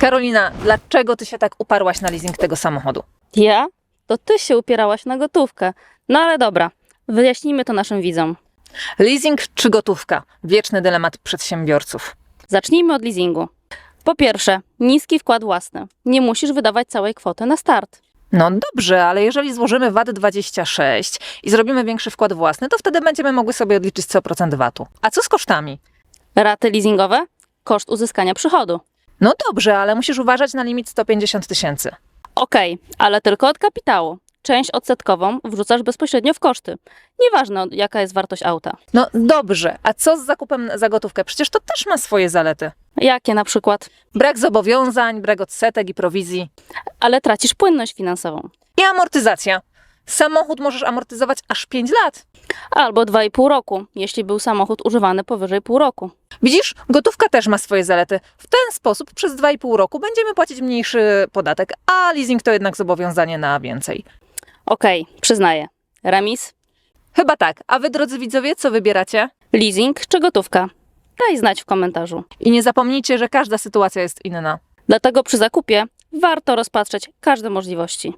Karolina, dlaczego ty się tak uparłaś na leasing tego samochodu? Ja? To ty się upierałaś na gotówkę. No ale dobra, wyjaśnijmy to naszym widzom. Leasing czy gotówka? Wieczny dylemat przedsiębiorców. Zacznijmy od leasingu. Po pierwsze, niski wkład własny. Nie musisz wydawać całej kwoty na start. No dobrze, ale jeżeli złożymy VAT 26 i zrobimy większy wkład własny, to wtedy będziemy mogły sobie odliczyć 100% VAT-u. A co z kosztami? Raty leasingowe? Koszt uzyskania przychodu. No dobrze, ale musisz uważać na limit 150 tysięcy. Okej, ale tylko od kapitału. Część odsetkową wrzucasz bezpośrednio w koszty. Nieważne jaka jest wartość auta. No dobrze, a co z zakupem za gotówkę? Przecież to też ma swoje zalety. Jakie na przykład? Brak zobowiązań, brak odsetek i prowizji. Ale tracisz płynność finansową. I amortyzacja. Samochód możesz amortyzować aż 5 lat. Albo 2,5 roku, jeśli był samochód używany powyżej pół roku. Widzisz, gotówka też ma swoje zalety. W ten sposób przez 2,5 roku będziemy płacić mniejszy podatek, a leasing to jednak zobowiązanie na więcej. Okej, przyznaję. Remis, Chyba tak. A wy, drodzy widzowie, co wybieracie? leasing czy gotówka? Daj znać w komentarzu. I nie zapomnijcie, że każda sytuacja jest inna. Dlatego przy zakupie warto rozpatrzeć każde możliwości.